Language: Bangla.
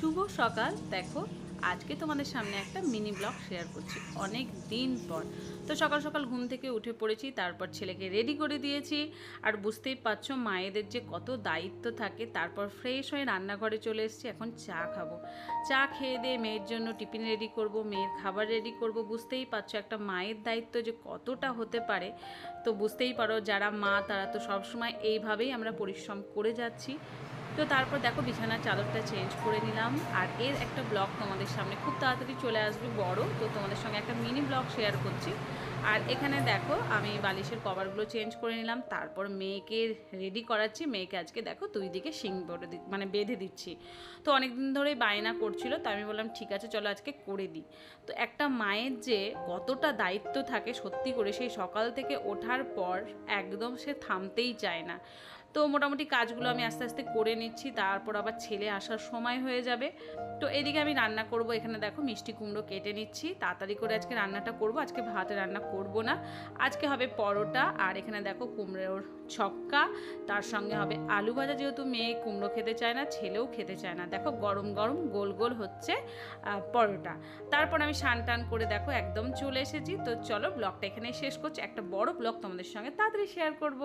শুভ সকাল। দেখো, আজকে তোমাদের সামনে একটা মিনি ব্লগ শেয়ার করছি অনেক দিন পর। তো সকাল সকাল ঘুম থেকে উঠে পড়েছি, তারপর ছেলেকে রেডি করে দিয়েছি। আর বুঝতেই পারছ, মায়েদের যে কত দায়িত্ব থাকে, তারপর ফ্রেশ হয়ে রান্নাঘরে চলে এসেছি, এখন চা খাব। চা খেয়ে দিয়ে মেয়ের জন্য টিফিন রেডি করব, মেয়ের খাবার রেডি করব। বুঝতেই পারছ, একটা মায়ের দায়িত্ব যে কতটা হতে পারে, তো বুঝতেই পারো, যারা মা, তারা তো সবসময় এইভাবেই আমরা পরিশ্রম করে যাচ্ছি। তো তারপর দেখো বিছানার চাদরটা চেঞ্জ করে নিলাম। আর এর একটা ব্লগ তোমাদের সামনে খুব তাড়াতাড়ি চলে আসবে বড়। তো তোমাদের সঙ্গে একটা মিনি ব্লগ শেয়ার করছি। আর এখানে দেখো আমি বালিশের কভারগুলো চেঞ্জ করে নিলাম। তারপর মেয়েকে রেডি করাচ্ছি। মেয়েকে আজকে দেখো দুই দিকে শিং বড়ে মানে বেঁধে দিচ্ছি। তো অনেক দিন ধরেই বায়না করছিল তো আমি বললাম, ঠিক আছে, চলো আজকে করে দিই। তো একটা মায়ের যে কতটা দায়িত্ব থাকে সত্যি করে, সেই সকাল থেকে ওঠার পর একদম সে থামতেই চায় না। তো মোটামুটি কাজগুলো আমি আস্তে আস্তে করে নিচ্ছি, তারপর আবার ছেলে আসার সময় হয়ে যাবে। তো এদিকে আমি রান্না করব, এখানে দেখো মিষ্টি কুমড়ো কেটে নিচ্ছি, তাড়াতাড়ি করে আজকে রান্নাটা করব, আজকে ভাতে রান্না করব না। আজকে হবে পরোটা, আর এখানে দেখো কুমড়োর ছক্কা, তার সঙ্গে হবে আলু ভাজা, যেহেতু মেয়ে কুমড়ো খেতে চায় না, ছেলেও খেতে চায় না। দেখো গরম গরম গোল গোল হচ্ছে পরোটা। তারপর আমি সান টান করে দেখো একদম চলে এসেছি, তো চলো ব্লগটা এখানে শেষ করছি। একটা বড় ব্লগ তোমাদের সঙ্গে তাড়াতাড়ি শেয়ার করব।